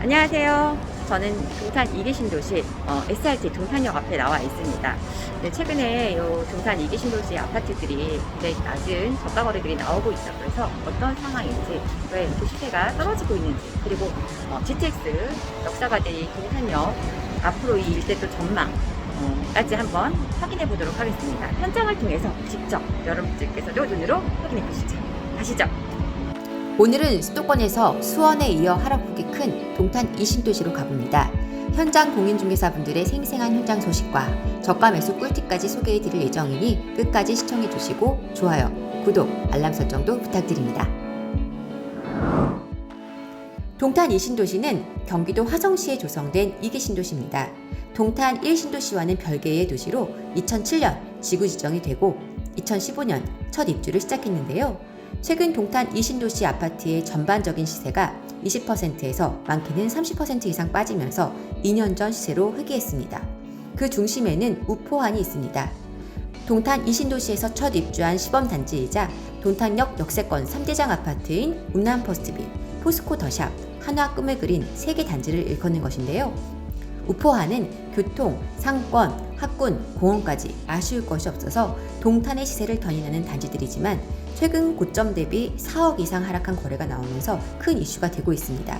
안녕하세요. 저는 동탄 이기 신 도시 어, SRT 동탄역 앞에 나와 있습니다. 네, 최근에 이 동탄 이기 신 도시 아파트들이 굉장히 낮은 저가 거래들이 나오고 있다고 해서 어떤 상황인지 왜 이렇게 시세가 떨어지고 있는지 그리고 어, GTX 역사과제의 동탄역 앞으로 이 일대 또 전망 까지 한번 확인해 보도록 하겠습니다. 현장을 통해서 직접 여러분들께서도 눈으로 확인해 보시죠. 가시죠. 오늘은 수도권에서 수원에 이어 하락폭이 큰 동탄 이신도시로 가봅니다. 현장 공인중개사분들의 생생한 현장 소식과 저가 매수 꿀팁까지 소개해 드릴 예정이니 끝까지 시청해 주시고 좋아요, 구독, 알람 설정도 부탁드립니다. 동탄 이신도시는 경기도 화성시에 조성된 이기 신도시입니다. 동탄 1신도시와는 별개의 도시로 2007년 지구 지정이 되고 2015년 첫 입주를 시작했는데요. 최근 동탄 이신도시 아파트의 전반적인 시세가 20%에서 많게는 30% 이상 빠지면서 2년 전 시세로 회귀했습니다. 그 중심에는 우포한이 있습니다. 동탄 이신도시에서 첫 입주한 시범단지이자 동탄역 역세권 3대장 아파트인 운남 퍼스트빌, 포스코 더샵, 한화 꿈을 그린 3개 단지를 일컫는 것인데요. 우포한은 교통, 상권, 학군, 공원까지 아쉬울 것이 없어서 동탄의 시세를 견인하는 단지들이지만 최근 고점 대비 4억 이상 하락한 거래가 나오면서 큰 이슈가 되고 있습니다.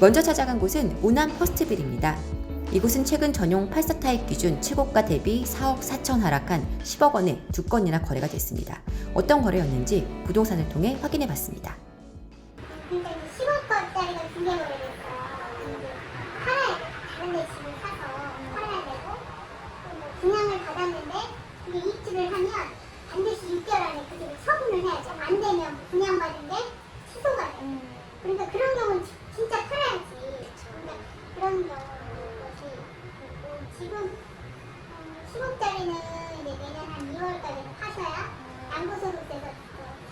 먼저 찾아간 곳은 우남 퍼스트빌입니다. 이곳은 최근 전용 84 타입 기준 최고가 대비 4억 4천 하락한 10억 원에 두 건이나 거래가 됐습니다. 어떤 거래였는지 부동산을 통해 확인해 봤습니다. 그러니까 이제 10억짜리가 두개 오래됐어요. 팔아야 돼. 다른 데 집을 사서 팔아야 되고 또뭐 분양을 받았는데 이게 입주를 하면 반드시 6개월 안에 그 집을 처분을 해야죠. 안 되면 분양받은 게 취소가 돼요. 그러니까 그런 경우는 지- 진짜 팔아야지. 그러니까 그런 경우것이 있고 지금 10억짜리는 이제 내년 한 2월까지는 파셔야 양도소득세에서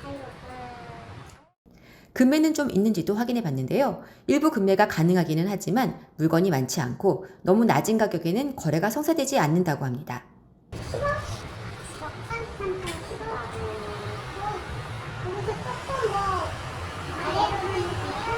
자유롭고 금매는 좀 있는지도 확인해 봤는데요. 일부 금매가 가능하기는 하지만 물건이 많지 않고 너무 낮은 가격에는 거래가 성사되지 않는다고 합니다. 10억? 10억 33, 10억? 거기서 조금 뭐 아래로는 할수가 있겠지. 이게 지금 얘 지금 부엌 밑으로 정도는 뭐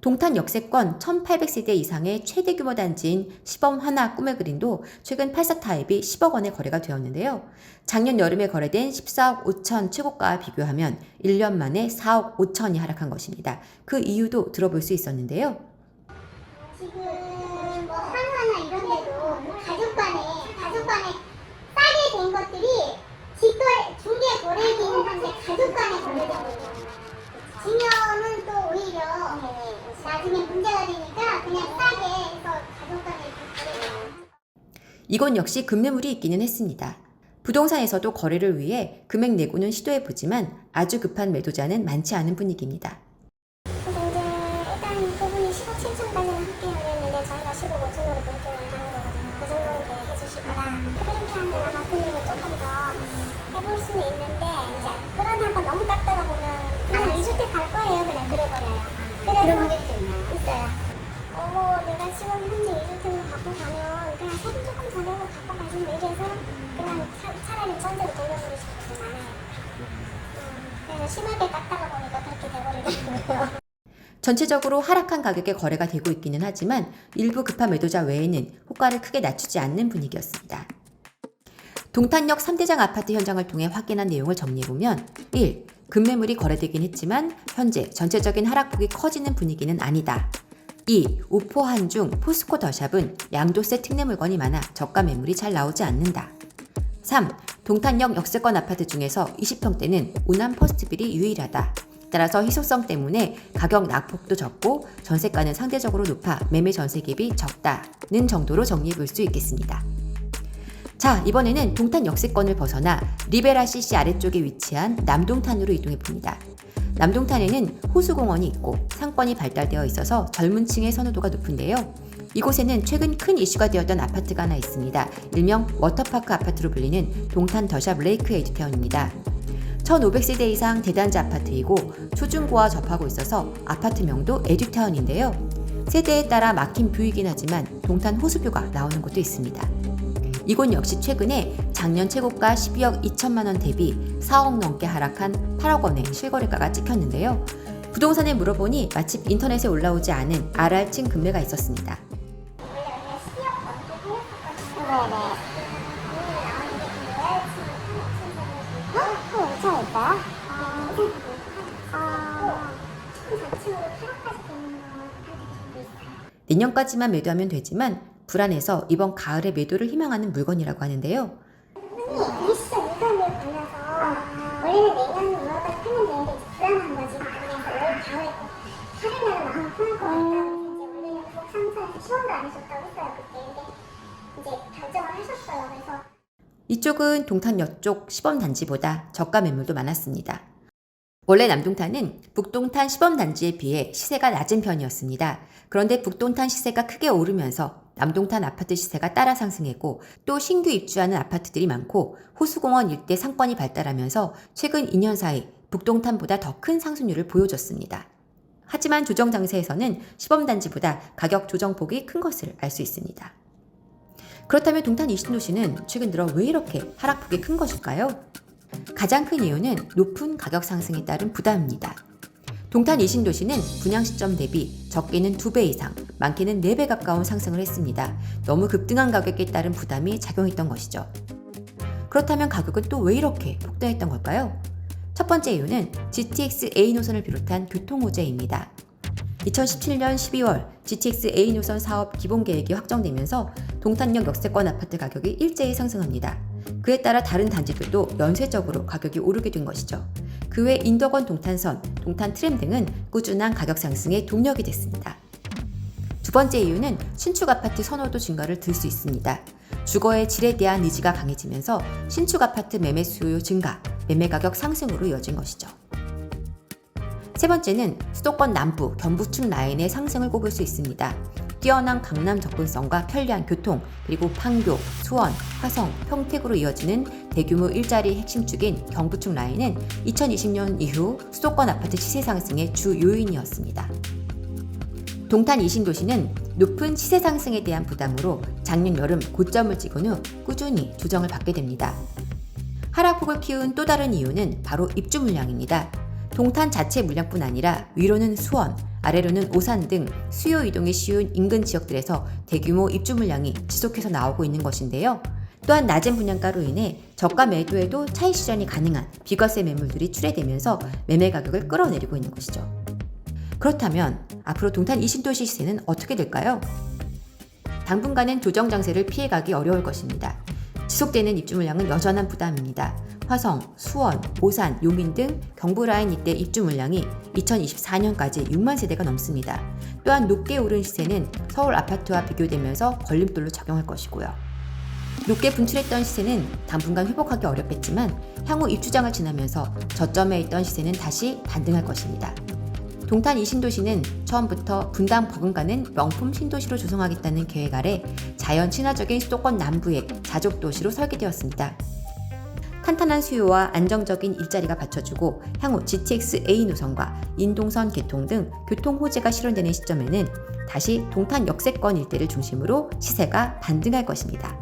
동탄 역세권 1800세대 이상의 최대 규모 단지인 시범 하나 꿈의 그린도 최근 84 타입이 10억 원에 거래가 되었는데요. 작년 여름에 거래된 14억 5천 최고가와 비교하면 1년 만에 4억 5천이 하락한 것입니다. 그 이유도 들어볼 수 있었는데요. 지금 뭐 한화나 이런 데도 뭐 가족 간에 가족 간에 싸게 된 것들이 직거래 중개 거래기는 한데 가족 간에 거래되거든요. 증여는 또 오히려 나중에 문제가 되니까 그냥 싸게 해서 가족 간에 거래해요. 이곳 역시 급매물이 있기는 했습니다. 부동산에서도 거래를 위해 금액 내고는 시도해 보지만 아주 급한 매도자는 많지 않은 분위기입니다. 그래서 이제 일단 그분이 15, 7천까지는 할게요 했는데 저희가 15, 5천으로 결정을 하는 거거든요. 그 정도는 네, 해주시거나 그렇게 하면 아마 금액을 조금 더 해볼 수는 있는데 이제 그런 한번 너무 깎다가 보면 그냥 2주택 갈 거예요 그냥 그래버려요. 있나요? 있어요. 어머 내가 지금 현재 2주택을 갖고 가면 그냥 세금 조금 저렴을 갖고 가지 뭐 이래서 그냥 차, 차라리 전세로 돌려버리시는 분이 많아요. 음, 그래서 심하게 깎다가 보니까 그렇게 돼버리더라고요. 전체적으로 하락한 가격에 거래가 되고 있기는 하지만 일부 급한 매도자 외에는 호가를 크게 낮추지 않는 분위기였습니다. 동탄역 3대장 아파트 현장을 통해 확인한 내용을 정리해보면 1. 급매물이 거래되긴 했지만 현재 전체적인 하락폭이 커지는 분위기는 아니다. 2. 우포 한중 포스코 더샵은 양도세 특례 물건이 많아 저가 매물이 잘 나오지 않는다. 3. 동탄역 역세권 아파트 중에서 20평대는 우남 퍼스트빌이 유일하다. 따라서 희소성 때문에 가격 낙폭도 적고 전세가는 상대적으로 높아 매매 전세 갭이 적다는 정도로 정리해 볼 수 있겠습니다. 자, 이번에는 동탄 역세권을 벗어나 리베라 CC 아래쪽에 위치한 남동탄으로 이동해 봅니다. 남동탄에는 호수공원이 있고 상권이 발달되어 있어서 젊은 층의 선호도가 높은데요. 이곳에는 최근 큰 이슈가 되었던 아파트가 하나 있습니다. 일명 워터파크 아파트로 불리는 동탄 더샵 레이크 에듀타운입니다. 1500세대 이상 대단지 아파트이고 초중고와 접하고 있어서 아파트 명도 에듀타운인데요. 세대에 따라 막힌 뷰이긴 하지만 동탄 호수뷰가 나오는 곳도 있습니다. 이곳 역시 최근에 작년 최고가 12억 2천만 원 대비 4억 넘게 하락한 8억 원의 실거래가가 찍혔는데요. 부동산에 물어보니 마침 인터넷에 올라오지 않은 RR층 금매가 있었습니다. 엄청 예뻐요? 아, 총 자체로 8억까지 되는 거 있어요. 내년까지만 매도하면 되지만 불안해서 이번 가을에 매도를 희망하는 물건이라고 하는데요. 이게 진짜 물건을 골라서 원래는 내년 5월까지 팔면 되는데 이제 불안한 거지. 이쪽은 동탄역 쪽 시범 단지보다 저가 매물도 많았습니다. 원래 남동탄은 북동탄 시범 단지에 비해 시세가 낮은 편이었습니다. 그런데 북동탄 시세가 크게 오르면서 남동탄 아파트 시세가 따라 상승했고 또 신규 입주하는 아파트들이 많고 호수공원 일대 상권이 발달하면서 최근 2년 사이 북동탄보다 더 큰 상승률을 보여줬습니다. 하지만 조정 장세에서는 시범 단지보다 가격 조정폭이 큰 것을 알 수 있습니다. 그렇다면 동탄 이신도시는 최근 들어 왜 이렇게 하락폭이 큰 것일까요? 가장 큰 이유는 높은 가격 상승에 따른 부담입니다. 동탄 이신도시는 분양 시점 대비 적게는 2배 이상, 많게는 4배 가까운 상승을 했습니다. 너무 급등한 가격에 따른 부담이 작용했던 것이죠. 그렇다면 가격은 또 왜 이렇게 폭등했던 걸까요? 첫 번째 이유는 GTX A 노선을 비롯한 교통 호재입니다. 2017년 12월 GTX A 노선 사업 기본 계획이 확정되면서 동탄역 역세권 아파트 가격이 일제히 상승합니다. 그에 따라 다른 단지들도 연쇄적으로 가격이 오르게 된 것이죠. 그 외 인덕원 동탄선, 동탄 트램 등은 꾸준한 가격 상승에 동력이 됐습니다. 두 번째 이유는 신축 아파트 선호도 증가를 들 수 있습니다. 주거의 질에 대한 니즈가 강해지면서 신축 아파트 매매 수요 증가, 매매 가격 상승으로 이어진 것이죠. 세 번째는 수도권 남부, 경부층 라인의 상승을 꼽을 수 있습니다. 뛰어난 강남 접근성과 편리한 교통, 그리고 판교, 수원, 화성, 평택으로 이어지는 대규모 일자리 핵심 축인 경부층 라인은 2020년 이후 수도권 아파트 시세 상승의 주 요인이었습니다. 동탄 이신도시는 높은 시세 상승에 대한 부담으로 작년 여름 고점을 찍은 후 꾸준히 조정을 받게 됩니다. 하락폭을 키운 또 다른 이유는 바로 입주 물량입니다. 동탄 자체 물량뿐 아니라 위로는 수원, 아래로는 오산 등 수요 이동이 쉬운 인근 지역들에서 대규모 입주 물량이 지속해서 나오고 있는 것인데요. 또한 낮은 분양가로 인해 저가 매도에도 차익 실현이 가능한 비과세 매물들이 출해되면서 매매 가격을 끌어내리고 있는 것이죠. 그렇다면 앞으로 동탄 이신도시 시세는 어떻게 될까요? 당분간은 조정 장세를 피해가기 어려울 것입니다. 지속되는 입주 물량은 여전한 부담입니다. 화성, 수원, 오산, 용인 등 경부 라인 이때 입주 물량이 2024년까지 6만 세대가 넘습니다. 또한 높게 오른 시세는 서울 아파트와 비교되면서 걸림돌로 작용할 것이고요. 높게 분출했던 시세는 당분간 회복하기 어렵겠지만 향후 입주장을 지나면서 저점에 있던 시세는 다시 반등할 것입니다. 동탄 이 신도시는 처음부터 분당 버금가는 명품 신도시로 조성하겠다는 계획 아래 자연 친화적인 수도권 남부의 자족 도시로 설계되었습니다. 탄탄한 수요와 안정적인 일자리가 받쳐주고 향후 GTX A 노선과 인동선 개통 등 교통 호재가 실현되는 시점에는 다시 동탄 역세권 일대를 중심으로 시세가 반등할 것입니다.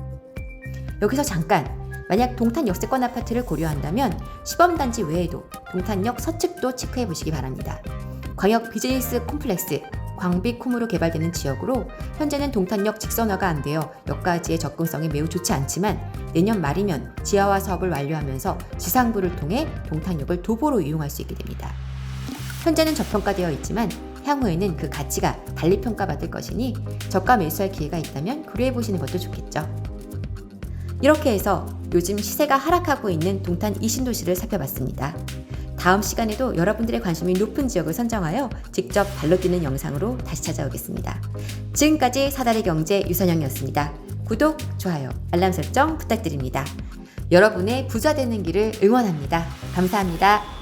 여기서 잠깐 만약 동탄 역세권 아파트를 고려한다면 시범단지 외에도 동탄역 서측도 체크해 보시기 바랍니다. 광역 비즈니스 콤플렉스 광비콤으로 개발되는 지역으로 현재는 동탄역 직선화가 안 되어 역까지의 접근성이 매우 좋지 않지만 내년 말이면 지하화 사업을 완료하면서 지상부를 통해 동탄역을 도보로 이용할 수 있게 됩니다. 현재는 저평가되어 있지만 향후에는 그 가치가 달리 평가받을 것이니 저가 매수할 기회가 있다면 고려해 보시는 것도 좋겠죠. 이렇게 해서 요즘 시세가 하락하고 있는 동탄 이신도시를 살펴봤습니다. 다음 시간에도 여러분들의 관심이 높은 지역을 선정하여 직접 발로 뛰는 영상으로 다시 찾아오겠습니다. 지금까지 사다리 경제 유선영이었습니다. 구독, 좋아요, 알람 설정 부탁드립니다. 여러분의 부자 되는 길을 응원합니다. 감사합니다.